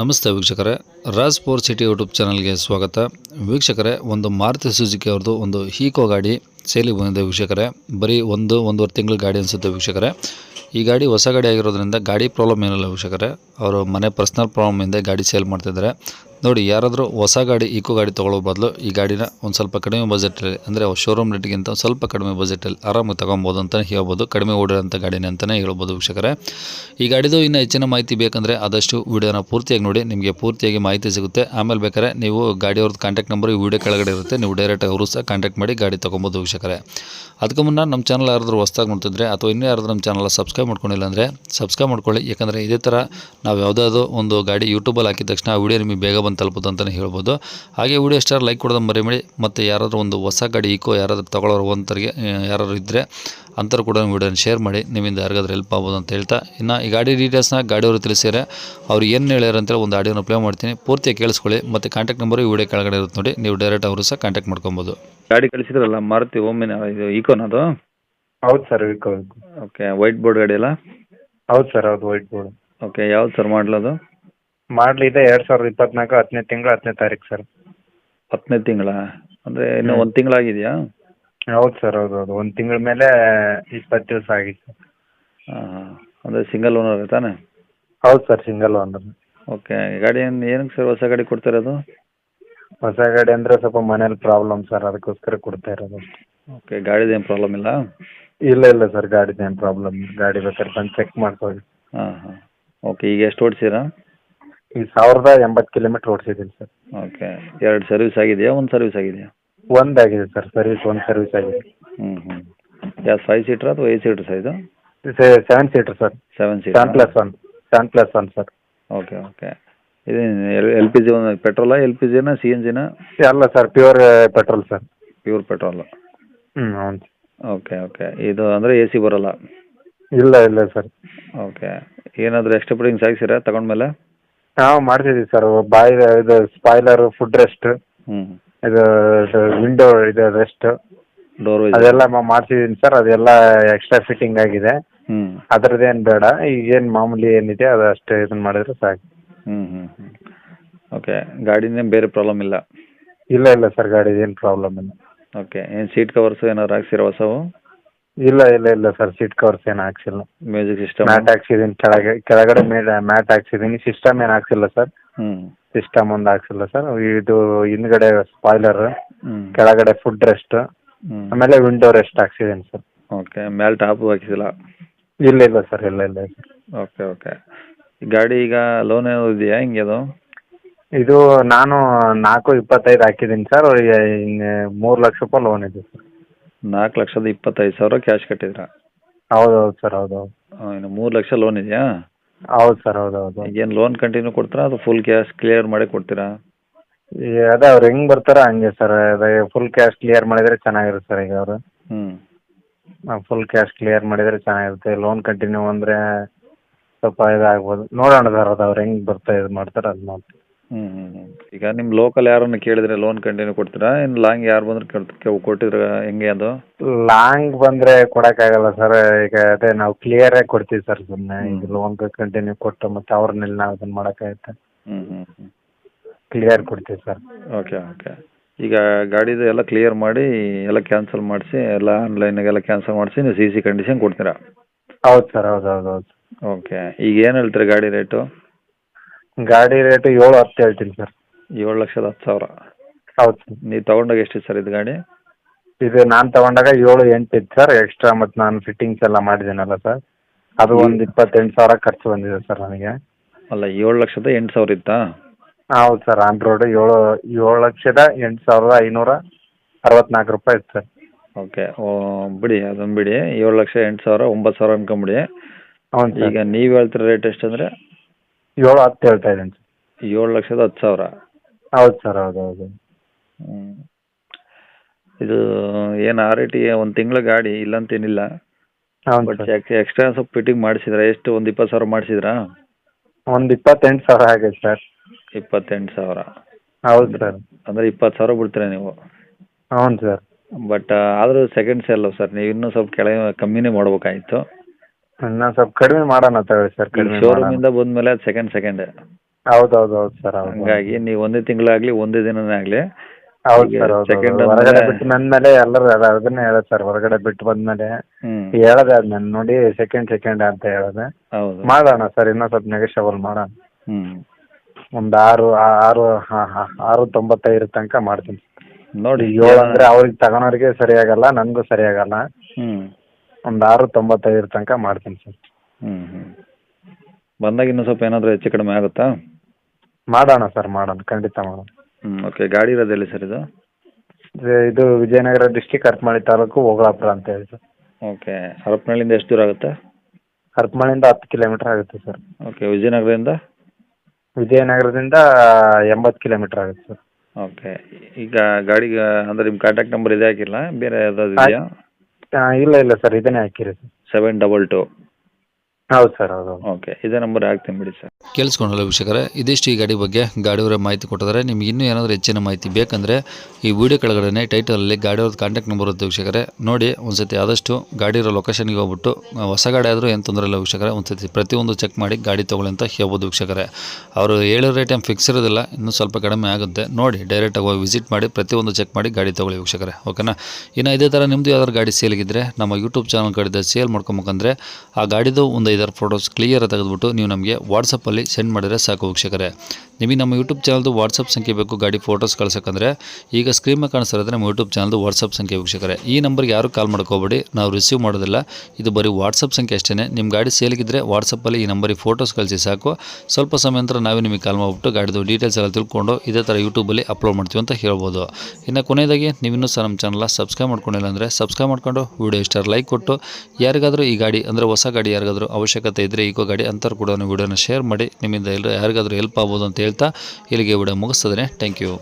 ನಮಸ್ತೆ ವೀಕ್ಷಕರೇ. Raj four city YouTube ಚಾನಲ್ಗೆ ಸ್ವಾಗತ. ವೀಕ್ಷಕರೇ, ಒಂದು ಮಾರುತಿ ಸುಜುಕಿ ಅವ್ರದ್ದು ಒಂದು ಹೀಕೋ ಗಾಡಿ ಸೇಲಿಗೆ ಬಂದಿದೆ ವೀಕ್ಷಕರೇ. ಬರೀ ಒಂದು, ಒಂದೂವರೆ ತಿಂಗಳು ಗಾಡಿ ಅನಿಸುತ್ತೆ ವೀಕ್ಷಕರೇ. ಈ ಗಾಡಿ ಹೊಸ ಗಾಡಿ ಆಗಿರೋದ್ರಿಂದ ಗಾಡಿ ಪ್ರಾಬ್ಲಮ್ ಏನಿಲ್ಲ ವೀಕ್ಷಕರೇ. ಅವರು ಮನೆ ಪರ್ಸ್ನಲ್ ಪ್ರಾಬ್ಲಮಿಂದ ಗಾಡಿ ಸೇಲ್ ಮಾಡ್ತಿದ್ದಾರೆ. ನೋಡಿ, ಯಾರಾದರೂ ಹೊಸ ಗಾಡಿ, ಈಕೋ ಗಾಡಿ ತೊಗೊಳ್ಳೋ ಬದಲು ಈ ಗಾಡಿನ ಒಂದು ಸ್ವಲ್ಪ ಕಡಿಮೆ ಬಜೆಟಲ್ಲಿ ಅಂದರೆ ಶೋರೂಮ್ ರೇಟ್ಗಿಂತ ಸ್ವಲ್ಪ ಕಡಿಮೆ ಬಜೆಟಲ್ಲಿ ಆರಾಮಾಗಿ ತೊಗೊಬೋದು ಅಂತಲೇ ಹೇಳ್ಬೋದು. ಕಡಿಮೆ ಓಡಿರೋಂಥ ಗಾಡಿನೇ ಅಂತಲೇ ಹೇಳ್ಬೋದು ವೀಕ್ಷಕರೇ. ಈ ಗಾಡಿದು ಇನ್ನು ಹೆಚ್ಚಿನ ಮಾಹಿತಿ ಬೇಕಂದರೆ ಆದಷ್ಟು ವೀಡಿಯೋನ ಪೂರ್ತಿಯಾಗಿ ನೋಡಿ, ನಿಮಗೆ ಪೂರ್ತಿಯಾಗಿ ಮಾಹಿತಿ ಸಿಗುತ್ತೆ. ಆಮೇಲೆ ಬೇಕಾದ್ರೆ ನೀವು ಗಾಡಿಯವ್ರದ್ದು ಕಾಂಟ್ಯಾಕ್ಟ್ ನಂಬರ್ ಈ ವಿಡಿಯೋ ಕೆಳಗಡೆ ಇರುತ್ತೆ, ನೀವು ಡೈರೆಕ್ಟಾಗಿ ಅವರು ಸಹ ಕಾಂಟ್ಯಾಕ್ಟ್ ಮಾಡಿ ಗಾಡಿ ತೊಗೊಬೋದು ವೀಕ್ಷಕರೇ. ಅದಕ್ಕೂ ಮುನ್ನ ನಮ್ಮ ಚಾನಲ್ ಯಾರಾದರೂ ಹೊಸ್ದಾಗಿ ನೋಡ್ತಿದ್ರೆ ಅಥವಾ ಇನ್ನೂ ಯಾರಾದರೂ ನಮ್ಮ ಚಾನಲ್ ಸಬ್ಸ್ಕ್ರೈಬ್ ಮಾಡ್ಕೊಂಡಿಲ್ಲ ಅಂದರೆ ಸಬ್ಸ್ಕ್ರೈಬ್ ಮಾಡ್ಕೊಳ್ಳಿ, ಯಾಕಂದರೆ ಇದೇ ಥರ ನಾವು ಯಾವುದಾದ್ರು ಒಂದು ಗಾಡಿ ಯೂಟ್ಯೂಬಲ್ಲಿ ಹಾಕಿದ ತಕ್ಷಣ ಆ ವಿಡಿಯೋ ನಿಮಗೆ ಬೇಗ ಬಂದು ತಲುಪುತ್ತೆ ಅಂತಲೇ ಹೇಳ್ಬೋದು. ಹಾಗೆ ವಿಡಿಯೋ ಸ್ಟಾರ್ ಲೈಕ್ ಕೊಡೋದು ಮರಿಬೇಡಿ. ಮತ್ತು ಯಾರಾದರೂ ಒಂದು ಹೊಸ ಗಾಡಿ ಇಕೋ ಯಾರಾದರೂ ತಗೊಳ್ಳೋರು ಒಂಥರಿಗೆ ಯಾರಾದ್ರು ಇದ್ದರೆ ಅಂಥವ್ರು ಕೂಡ ವಿಡಿಯೋನ ಶೇರ್ ಮಾಡಿ ನಿಮ್ಮಿಂದ ಯಾರಿಗಾದ್ರೂ ಹೆಲ್ಪ್ ಆಗ್ಬೋದು ಅಂತ ಹೇಳ್ತಾ. ಇನ್ನು ಈ ಗಾಡಿ ಡೀಟೇಲ್ಸ್ನ ಗಾಡಿಯವರು ತಿಳಿಸಿದರೆ ಅವ್ರು ಏನು ಹೇಳ್ಯಾರ ಅಂತೇಳಿ ಒಂದು ಆಡಿಯೋನ ಪ್ಲೇ ಮಾಡ್ತೀನಿ. ಪೂರ್ತಿ ಕೇಳಿಸ್ಕೊಳ್ಳಿ. ಮತ್ತು ಕಾಂಟ್ಯಾಕ್ಟ್ ನಂಬರು ಈ ವಿಡಿಯೋ ಕೆಳಗಡೆ ಇರುತ್ತೆ ನೋಡಿ. ನೀವು ಡೈರೆಕ್ಟ್ ಅವರು ಸಹ ಕಾಂಟ್ಯಾಕ್ಟ್ ಮಾಡ್ಕೊಬೋದು. ಗಾಡಿ ಕಳಿಸಿದ್ರಲ್ಲ ಮಾರುತಿ ಓಮಿನ ಇದು ಈಕೋನ ಅದು? ಹೌದು ಸರ್ ಓಕೆ ವೈಟ್ ಬೋರ್ಡ್ ಗಾಡಿ ಅಲ್ಲ? ಹೌದು ಸರ್ ಹೌದು ವೈಟ್ ಬೋರ್ಡ್ ಓಕೆ ಯಾವ್ದು ಸರ್ ಮಾಡಲದು ಮಾಡಲಿ ಇದೆ ಎರಡು ಸಾವಿರದ ಇಪ್ಪತ್ನಾಲ್ಕು ಹತ್ತನೇ ತಿಂಗಳು ಹತ್ತನೇ ತಾರೀಕು ಸರ್. ಹತ್ತನೇ ತಿಂಗಳ? ಅಂದ್ರೆ ಇನ್ನು ಒಂದು ತಿಂಗಳಾಗಿದೆಯಾ? ಹೌದು ಸರ್ ಹೌದು ಹೌದು. ಒಂದು ತಿಂಗಳ ಮೇಲೆ ಇಪ್ಪತ್ತು ದಿವಸ ಆಗಿತ್ತು ಅಂದ್ರೆ ಹಾಂ ಹಾಂ ಅಂದರೆ ಸಿಂಗಲ್ ಓನರ್ ತಾನೆ? ಹೌದು ಸರ್ ಸಿಂಗಲ್ ಓನರ್. ಓಕೆ ಗಾಡಿ ಏನು ಏನಕ್ಕೆ ಸರ್ ಹೊಸ ಗಾಡಿ ಕೊಡ್ತಾ ಇರೋದು? ಹೊಸ ಗಾಡಿ ಅಂದ್ರೆ ಸ್ವಲ್ಪ ಮನೇಲಿ ಪ್ರಾಬ್ಲಮ್ ಸರ್ ಅದಕ್ಕೋಸ್ಕರ ಕೊಡ್ತಾ ಇರೋದು. ಓಕೆ ಗಾಡಿದು ಏನ್ ಪ್ರಾಬ್ಲಮ್ ಇಲ್ಲ? ಇಲ್ಲ ಇಲ್ಲ ಸರ್ ಗಾಡಿದೇನು ಪ್ರಾಬ್ಲಮ್ ಗಾಡಿ ಬೇಕಾದ್ರೆ ಬಂದು ಚೆಕ್ ಮಾಡ್ಕೊಳ್ಳಿ. ಹಾಂ ಹಾಂ. ಓಕೆ ಈಗ ಎಷ್ಟು ಓಡಿಸಿರಾ ಈ ಸಾವಿರದ ಎಂಬತ್ತು ಕಿಲೋಮೀಟರ್ ಓಡಿಸಿದ್ದೀನಿ ಸರ್. ಓಕೆ. ಎರಡು ಸರ್ವಿಸ್ ಆಗಿದೆಯಾ ಒಂದು ಸರ್ವಿಸ್ ಆಗಿದೆಯಾ? ಒಂದಾಗಿದೆ ಸರ್ ಸರ್ವಿಸ್ ಒಂದು ಸರ್ವಿಸ್ ಆಗಿದೆ. ಹ್ಞೂ ಹ್ಞೂ ಸೀಟರ್ ಫೈವ್ ಸೀಟರ್ ಅಥವಾ ಏಯ್ಟ್ ಸೀಟ್ರ್ ಸರ್ ಇದು? Seven seater sir. Seven seven seater plus one seven plus one sir. Okay okay. ಇದು ಎಲ್ ಪಿ ಜಿ ಒಂದು ಪೆಟ್ರೋಲಾ ಎಲ್ ಪಿ ಜಿನ ಸಿ ಎನ್ ಜಿನ ಅಲ್ಲ sir pure petrol sir. Pure petrol ಹ್ಞೂ ಹೌದು. Okay okay. ಇದು ಅಂದರೆ ಎ ಸಿ ಬರೋಲ್ಲ? ಇಲ್ಲ ಇಲ್ಲ ಸರ್. ಓಕೆ. ಏನಾದರೂ ಎಕ್ಸ್ಟ್ರಾ ಫಿಟ್ಟಿಂಗ್ಸ್ ಹಾಕ್ಸಿರಾ ತಗೊಂಡ್ಮೇಲೆ? ನಾವು ಮಾಡ್ತಿದ್ದೀವಿ ಸರ್ ಬಾಯ್ ಇದು ಸ್ಪಾಯ್ಲರ್ ಫುಡ್ ರೆಸ್ಟ್ ಹ್ಞೂ ಇದು ವಿಂಡೋ ಇದು ರೆಸ್ಟ್ ಡೋರ್ ಅದೆಲ್ಲ ಮಾ- ಮಾಡ್ಸಿದ್ದೀನಿ ಸರ್ ಅದೆಲ್ಲ ಎಕ್ಸ್ಟ್ರಾ ಫಿಟ್ಟಿಂಗ್ ಆಗಿದೆ. ಹ್ಞೂ ಅದ್ರದ್ದೇನು ಬೇಡ. ಈಗ ಏನು ಮಾಮೂಲಿ ಏನಿದೆ ಅದು ಅಷ್ಟೇ ಇದನ್ನ ಮಾಡಿದ್ರೆ ಸಾಕು. ಹ್ಞೂ ಹ್ಞೂ ಹ್ಞೂ ಓಕೆ ಗಾಡಿನೇ ಬೇರೆ ಪ್ರಾಬ್ಲಮ್ ಇಲ್ಲ? ಇಲ್ಲ ಇಲ್ಲ ಸರ್ ಗಾಡಿ ಏನು ಪ್ರಾಬ್ಲಮ್ ಇಲ್ಲ. ಓಕೆ ಏನು ಸೀಟ್ ಕವರ್ಸ್ ಏನಾದ್ರು ಹಾಕ್ಸಿರೋ ಹೊಸವು? ಇಲ್ಲ ಇಲ್ಲ ಇಲ್ಲ ಸರ್ ಸೀಟ್ ಕವರ್ಸ್ ಏನ್ ಹಾಕ್ಸಿಲ್ಲ. ಮ್ಯೂಸಿಕ್ ಸಿಸ್ಟಮ್ ಮ್ಯಾಟ್ ಹಾಕ್ಸಿದ್ದೀನಿ ಕೆಳಗೆ ಕೆಳಗಡೆ ಮೇಲೆ ಮ್ಯಾಟ್ ಹಾಕ್ಸಿದೀನಿ. ಸಿಸ್ಟಮ್ ಏನ್ ಹಾಕ್ಸಿಲ್ಲ ಸರ್ ಹ್ಞೂ ಸಿಸ್ಟಮ್ ಒಂದು ಹಾಕ್ಸಿಲ್ಲ ಸರ್ ಇದು ಹಿಂದ್ಗಡೆ ಸ್ಪಾಯ್ಲರ್ ಹ್ಞೂ ಕೆಳಗಡೆ ಫುಡ್ ರೆಸ್ಟ್ ಹ್ಞೂ ಆಮೇಲೆ ವಿಂಡೋ ರೆಸ್ಟ್ ಹಾಕ್ಸಿದ್ದೀನಿ ಸರ್ ಓಕೆ ಮೇಲೆ ಟಾಪ್ ಹಾಕಿಸಿಲ್ಲ ಇಲ್ಲ ಇಲ್ಲ ಸರ್ ಇಲ್ಲ ಇಲ್ಲ ಓಕೆ ಓಕೆ ಗಾಡಿ ಈಗ ಲೋನ್ ಏನಾದ್ರು ಇದೆಯಾ ಹಿಂಗೆ ಅದು? ಇದು ನಾನು ನಾಲ್ಕು ಇಪ್ಪತ್ತೈದು ಹಾಕಿದ್ದೀನಿ ಸರ್ ಮೂರು ಲಕ್ಷ ರೂಪಾಯಿ ಲೋನ್ ಇದೆ ಸರ್ ನಾಲ್ಕು ಲಕ್ಷದ ಇಪ್ಪತ್ತೈದು ಸಾವಿರ ಕ್ಯಾಶ್ ಕಟ್ಟಿದ್ರ ಹೌದು ಹೌದು ಸರ್ ಹೌದು ಹೌದು ಇನ್ನು ಮೂರು ಲಕ್ಷ ಲೋನ್ ಇದೆಯಾ? ಹೌದು ಸರ್ ಹೌದು ಹೌದು. ಏನು ಲೋನ್ ಕಂಟಿನ್ಯೂ ಕೊಡ್ತೀರಾ ಅದು ಫುಲ್ ಕ್ಯಾಶ್ ಕ್ಲಿಯರ್ ಮಾಡಿ ಕೊಡ್ತೀರಾ? ಈ ಅದೇ ಅವ್ರು ಹೆಂಗ್ ಬರ್ತಾರ ಹಂಗೆ ಸರ್ ಅದೇ ಫುಲ್ ಕ್ಯಾಶ್ ಕ್ಲಿಯರ್ ಮಾಡಿದ್ರೆ ಚೆನ್ನಾಗಿರುತ್ತೆ ಸರ್ ಈಗ ಅವರು. ಹ್ಞೂ ಫುಲ್ ಕ್ಯಾಶ್ ಕ್ಲಿಯರ್ ಮಾಡಿದ್ರೆ ಚೆನ್ನಾಗಿರುತ್ತೆ ಲೋನ್ ಕಂಟಿನ್ಯೂ ಅಂದ್ರೆ ಸ್ವಲ್ಪ ಇದಾಗ್ಬೋದು. ನೋಡೋಣ ಸರ್ ಅದು ಅವ್ರು ಹೆಂಗೆ ಬರ್ತಾ ಇದು ಮಾಡ್ತಾರೆ ಅದು ಮಾಡ್ತೀವಿ ಹ್ಞೂ ಹ್ಞೂ ಹ್ಞೂ ಈಗ ನಿಮ್ಮ ಲೋಕಲ್ ಯಾರನ್ನ ಕೇಳಿದ್ರೆ ಲೋನ್ ಕಂಟಿನ್ಯೂ ಕೊಡ್ತೀರಾ? ಇನ್ನು ಲಾಂಗ್ ಯಾರು ಬಂದ್ರೆ ಕೇಳ್ ಕೊಟ್ಟಿದ್ರೆ ಹೆಂಗೆ ಅದು? ಲಾಂಗ್ ಬಂದ್ರೆ ಕೊಡಕ್ಕಾಗಲ್ಲ ಸರ್ ಈಗ ಅದೇ ನಾವು ಕ್ಲಿಯರ್ ಆಗಿ ಕೊಡ್ತೀವಿ ಸರ್ ಸುಮ್ಮನೆ ಈಗ ಲೋನ್ ಕಂಟಿನ್ಯೂ ಕೊಟ್ಟು ಮತ್ತೆ ಅವ್ರನ್ನೆಲ್ಲ ನಾವು ಅದನ್ನ ಮಾಡಕ್ಕಾಗತ್ತೆ? ಹ್ಞೂ ಹ್ಞೂ ಹ್ಞೂ ಕ್ಲಿಯರ್ ಕೊಡ್ತೀವಿ ಸರ್ ಓಕೆ ಓಕೆ ಈಗ ಗಾಡಿದು ಎಲ್ಲ ಕ್ಲಿಯರ್ ಮಾಡಿ ಎಲ್ಲ ಕ್ಯಾನ್ಸಲ್ ಮಾಡಿಸಿ ಎಲ್ಲ ಆನ್ಲೈನಾಗೆಲ್ಲ ಕ್ಯಾನ್ಸಲ್ ಮಾಡಿಸಿ ನೀವು ಸಿ ಸಿ ಕಂಡೀಷನ್ ಕೊಡ್ತೀರಾ? ಹೌದು ಸರ್ ಹೌದು ಹೌದು ಹೌದು. ಓಕೆ ಈಗ ಏನು ಹೇಳ್ತೀರಾ ಗಾಡಿ ರೇಟು ಗಾಡಿ ರೇಟ್ ಏಳು ಹತ್ತು ಹೇಳ್ತೀನಿ ಸರ್ ಏಳು ಲಕ್ಷದ ಹತ್ತು ಸಾವಿರ. ಹೌದು ಸರ್ ನೀವು ತಗೊಂಡಾಗ ಎಷ್ಟು ಸರ್ ಇದು ಗಾಡಿ? ಇದು ನಾನು ತಗೊಂಡಾಗ ಏಳು ಎಂಟು ಇತ್ತು ಸರ್ ಎಕ್ಸ್ಟ್ರಾ ಮತ್ತು ನಾನು ಫಿಟ್ಟಿಂಗ್ಸ್ ಎಲ್ಲ ಮಾಡಿದ್ದೀನಲ್ಲ ಸರ್ ಅದು ಒಂದು ಇಪ್ಪತ್ತೆಂಟು ಸಾವಿರ ಖರ್ಚು ಬಂದಿದೆ ಸರ್ ನನಗೆ. ಅಲ್ಲ ಏಳು ಲಕ್ಷದ ಎಂಟು ಸಾವಿರ ಇತ್ತಾ? ಹೌದು ಸರ್ ಆನ್ ರೋಡ್ ಏಳು ಏಳು ಲಕ್ಷದ ಎಂಟು ಸಾವಿರದ ಐನೂರ ಅರವತ್ನಾಲ್ಕು ರೂಪಾಯಿ ಇತ್ತು ಸರ್ ಓಕೆ. ಓ ಬಿಡಿ ಅದನ್ನು ಬಿಡಿ. ಏಳು ಲಕ್ಷ ಎಂಟು ಸಾವಿರ ಒಂಬತ್ತು ಸಾವಿರ ಅನ್ಕೊಂಬಿಡಿ ಹೌದು ಸರ್ ಈಗ ನೀವು ಹೇಳ್ತಿರೋ ರೇಟ್ ಎಷ್ಟಂದರೆ ಏಳು ಹತ್ತು ಹೇಳ್ತಾ ಇದ್ದೀನಿ ಸರ್. ಏಳು ಲಕ್ಷದ ಹತ್ತು ಸಾವಿರ? ಹೌದು ಸರ್ ಹೌದು ಹೌದು. ಹ್ಮ್. ಇದು ಏನು ಆ ಟಿ ಒಂದು ತಿಂಗಳ ಗಾಡಿ ಇಲ್ಲಂತೇನಿಲ್ಲ. ಹೌದು ಬಟ್ ಸರ್. ಎಕ್ಸ್ಟ್ರಾ ಸ್ವಲ್ಪ ಫಿಟ್ಟಿಂಗ್ ಮಾಡಿಸಿದ್ರಾ? ಎಷ್ಟು ಒಂದು ಇಪ್ಪತ್ತು ಸಾವಿರ ಮಾಡಿಸಿದ್ರಾ? ಒಂದು ಇಪ್ಪತ್ತೆಂಟು ಸಾವಿರ ಆಗೈತೆ ಸರ್. ಇಪ್ಪತ್ತೆಂಟು ಸಾವಿರ. ಹೌದು ಸರ್. ಅಂದರೆ ಇಪ್ಪತ್ತು ಸಾವಿರ ಬಿಡ್ತೀರಾ ನೀವು? ಹ್ಞೂ ಸರ್. ಬಟ್ ಆದರೂ ಸೆಕೆಂಡ್ ಅಲ್ಲ ಸರ್. ನೀವು ಇನ್ನೂ ಸ್ವಲ್ಪ ಕೆಳಗೆ ಕಮ್ಮಿನೇ ಮಾಡ್ಬೇಕಾಗಿತ್ತು ಇನ್ನೂ ಸ್ವಲ್ಪ ಕಡಿಮೆ ಮಾಡೋಣ ತಗೊಳ್ಳಿ ಸರ್ ಕಡಿಮೆ ಇಂದ ಬಂದಮೇಲೆ ಅದು ಸೆಕೆಂಡ್ ಸೆಕೆಂಡ್ ಹೌದು ಹೌದು ಹೌದು ಸರ್ ಹೌದು. ಹಂಗಾಗಿ ನೀವು ಒಂದೇ ತಿಂಗಳಾಗ್ಲಿ ಒಂದೇ ದಿನನೇ ಆಗಲಿ. ಹೌದು ಸರ್ ಹೌದು second ಹೌದು. ಅಂದ್ರೆ- ಹೊರಗಡೆ ಬಿಟ್ಟು ಬಂದ್ಮೇಲೆ ಎಲ್ಲರೂ ಅದ ಅದನ್ನೇ ಹೇಳೋದು ಸರ್ ಹೊರಗಡೆ ಬಿಟ್ಟು ಬಂದ್ಮೇಲೆ. ಹ್ಞೂ ಅದ್ನ ಅದು ನಾನು ನೋಡಿ ಸೆಕೆಂಡ್ ಸೆಕೆಂಡ್ ಅಂತ ಹೇಳೋದೆ. ಹೌದು. ಮಾಡೋಣ ಸರ್ ಇನ್ನೂ ಸ್ವಲ್ಪ ನೆಗೋಷಿಯಬಲ್ ಮಾಡೋಣ. ಹ್ಞೂ ಒಂದು ಆರು ಆ- ಆರು ಹಾಂ ಹಾಂ ಆರು ತೊಂಬತ್ತೈದು ತನಕ ಮಾಡ್ತೀನಿ. ನೋಡಿ ಏಳು ಅಂದ್ರೆ ಅವ್ರಿಗೆ ತಗೊಳೋರಿಗೆ ಸರಿಯಾಗಲ್ಲ ನನಗೂ ಸರಿಯಾಗಲ್ಲ. ಹ್ಞೂ ಒಂದು ಆರು ತೊಂಬತ್ತೈದರ ತನಕ ಮಾಡ್ತೀನಿ ಸರ್. ಹ್ಞೂ ಹ್ಞೂ ಬಂದಾಗ ಇನ್ನೂ ಸ್ವಲ್ಪ ಏನಾದರೂ ಹೆಚ್ಚು ಕಡಿಮೆ ಆಗುತ್ತಾ? ಮಾಡೋಣ ಸರ್ ಮಾಡೋಣ. ಖಂಡಿತ ಮಾಡೋಣ. ಹ್ಞೂ ಓಕೆ ಗಾಡಿ ಇರೋದು ಎಲ್ಲಿ ಸರ್ ಇದು? ಇದು- ಇದು ವಿಜಯನಗರ ಡಿಸ್ಟಿಕ್ ಹರಪನಹಳ್ಳಿ ತಾಲೂಕು ಹೋಗಳಾಪುರ ಅಂತ ಹೇಳಿ ಸರ್. ಓಕೆ ಹರಪನಹಳ್ಳಿಯಿಂದ ಎಷ್ಟು ದೂರ ಆಗುತ್ತೆ? ಹರಪನಹಳ್ಳಿಯಿಂದ ಹತ್ತು ಕಿಲೋಮೀಟರ್ ಆಗುತ್ತೆ ಸರ್. ಓಕೆ ವಿಜಯನಗರದಿಂದ? ವಿಜಯನಗರದಿಂದ ಎಂಬತ್ತು ಕಿಲೋಮೀಟರ್ ಆಗುತ್ತೆ ಸರ್. ಓಕೆ ಈಗ ಗಾಡಿಗೆ ಅಂದರೆ ನಿಮ್ಮ ಕಾಂಟ್ಯಾಕ್ಟ್ ನಂಬರ್ ಇದೆ ಹಾಕಿಲ್ಲ? ಬೇರೆ ಯಾವ್ದಾದ್ರು ಇದೆಯಾ? ಇಲ್ಲ ಇಲ್ಲ ಸರ್ ಇದನ್ನೇ ಹಾಕಿರೋದು. ಸೆವೆನ್ ಡಬಲ್ ಟು ಹೌದು ಸರ್ ಹೌದು ಓಕೆ ಇದೇ ನಂಬರ್ ಹಾಕ್ತೀನಿ ಬಿಡಿ ಸರ್. ಕೇಳಿಸ್ಕೊಂಡಲ್ಲ ವೀಕ್ಷಕರೇ ಇದಿಷ್ಟು ಈ ಗಾಡಿ ಬಗ್ಗೆ ಗಾಡಿಯವರ ಮಾಹಿತಿ ಕೊಟ್ಟಿದ್ದಾರೆ. ನಿಮ್ಗೆ ಇನ್ನೂ ಏನಾದರೂ ಹೆಚ್ಚಿನ ಮಾಹಿತಿ ಬೇಕಂದ್ರೆ ಈ ವಿಡಿಯೋ ಕೆಳಗಡೆ ಟೈಟಲಲ್ಲಿ ಗಾಡಿಯವ್ರದ್ದು ಕಾಂಟ್ಯಾಕ್ಟ್ ನಂಬರ್ ಇರುತ್ತೆ ವೀಕ್ಷಕರೇ. ನೋಡಿ ಒಂದ್ಸತಿ ಆದಷ್ಟು ಗಾಡಿ ಇರೋ ಲೊಕೇಶನ್ಗೆ ಹೋಗ್ಬಿಟ್ಟು ಹೊಸ ಗಾಡಿ ಆದರೂ ಏನು ತೊಂದರೆ ಇಲ್ಲ ವೀಕ್ಷಕರೇ ಒಂದ್ಸತಿ ಪ್ರತಿಯೊಂದು ಚೆಕ್ ಮಾಡಿ ಗಾಡಿ ತೊಗೊಳ್ಳಿ ಅಂತ ಹೇಳ್ಬೋದು ವೀಕ್ಷಕರೇ. ಅವರು ಹೇಳೋ ರೇಟ್ ಏನು ಫಿಕ್ಸ್ ಇರೋದಿಲ್ಲ ಇನ್ನೂ ಸ್ವಲ್ಪ ಕಡಿಮೆ ಆಗುತ್ತೆ. ನೋಡಿ ಡೈರೆಕ್ಟಾಗಿ ಹೋಗಿ ವಿಸಿಟ್ ಮಾಡಿ ಪ್ರತಿಯೊಂದು ಚೆಕ್ ಮಾಡಿ ಗಾಡಿ ತೊಗೊಳ್ಳಿ ವೀಕ್ಷಕರೇ ಓಕೆನಾ ಇನ್ನು ಇದೇ ಥರ ನಿಮ್ಮದು ಯಾವ್ದಾದ್ರು ಗಾಡಿ ಸೇಲ್ಗಿದ್ರೆ ನಮ್ಮ ಯೂಟ್ಯೂಬ್ ಚಾನಲ್ ಕಡೆದ ಸೇಲ್ ಮಾಡ್ಕೊಬೇಕಂದ್ರೆ ಆ ಗಾಡಿದು ಒಂದು ಐದಾರು ಫೋಟೋಸ್ ಕ್ಲಿಯರ್ ತೆಗೆದುಬಿಟ್ಟು ನೀವು ನಮಗೆ ವಾಟ್ಸಪ್ಪಲ್ಲಿ ಸೆಂಡ್ ಮಾಡಿದರೆ ಸಾಕು ವೀಕ್ಷಕರೇ. ನಿಮಗೆ ನಮ್ಮ ಯೂಟ್ಯೂಬ್ ಚಾನಲ್ದು ವಾಟ್ಸಪ್ ಸಂಖ್ಯೆ ಬೇಕು, ಗಾಡಿ ಫೋಟೋಸ್ ಕಳ್ಸೋಕ್ಕಂದ್ರೆ, ಈಗ ಸ್ಕ್ರೀನ್ ಮೇಲೆ ಕಾಣಿಸ್ತಿರೋದ್ರೆ ನಮ್ಮ ಯೂಟ್ಯೂಬ್ ಚಾನಲ್ದು ವಾಟ್ಸಪ್ ಸಂಖ್ಯೆ ವೀಕ್ಷಕರೇ. ಈ ನಂಬರ್ಗೆ ಯಾರು ಕಾಲ್ ಮಾಡ್ಕೋಬೇಡಿ, ನಾವು ರಿಸೀವ್ ಮಾಡೋದಿಲ್ಲ. ಇದು ಬರೀ ವಾಟ್ಸಪ್ ಸಂಖ್ಯೆ ಅಷ್ಟೇ ನಿಮ್ಮ ಗಾಡಿ ಸೇಲಿಗಿದ್ರೆ ವಾಟ್ಸಪ್ಪಲ್ಲಿ ಈ ನಂಬರಿಗೆ ಫೋಟೋಸ್ ಕಳಿಸಿ ಸಾಕು. ಸ್ವಲ್ಪ ಸಮಯ ನಂತರ ನಾವೇ ನಿಮಗೆ ಕಾಲ್ ಮಾಡಿಬಿಟ್ಟು ಗಾಡಿದು ಡೀಟೇಲ್ಸ್ ಎಲ್ಲ ತಿಳ್ಕೊಂಡು ಇದೇ ಥರ ಯೂಟ್ಯೂಬಲ್ಲಿ ಅಪ್ಲೋಡ್ ಮಾಡ್ತೀವಿ ಅಂತ ಹೇಳ್ಬೋದು. ಇನ್ನು ಕೊನೆಯದಾಗಿ, ನೀವಿನ್ನೂ ಸಹ ನಮ್ಮ ಚಾನಲ್ನ ಸಬ್ಸ್ಕ್ರೈಬ್ ಮಾಡ್ಕೊಂಡಿಲ್ಲ ಅಂದರೆ ಸಬ್ಸ್ಕ್ರೈಬ್ ಮಾಡ್ಕೊಂಡು ವೀಡಿಯೋ ಇಷ್ಟ ಲೈಕ್ ಕೊಟ್ಟು, ಯಾರಿಗಾದರೂ ಈ ಗಾಡಿ ಅಂದರೆ ಹೊಸ ಗಾಡಿ ಯಾರಿಗಾದರೂ ಅವಶ್ಯಕತೆ ಇದ್ದರೆ ಈಗೋ ಗಾಡಿ ಅಂಥವ್ರು ಕೂಡ ವಿಡಿಯೋನ ಶೇರ್ ಮಾಡಿ, ನಿಮ್ಮಿಂದ ಎಲ್ಲರೂ ಯಾರಿಗಾದರೂ ಹೆಲ್ಪ್ ಆಗ್ಬೋದು ಅಂತ ಹೇಳ್ತಾ ಇಲ್ಲಿಗೆ ವಿಡಿಯೋ ಮುಗಿಸ್ತದೆ ಥ್ಯಾಂಕ್ ಯು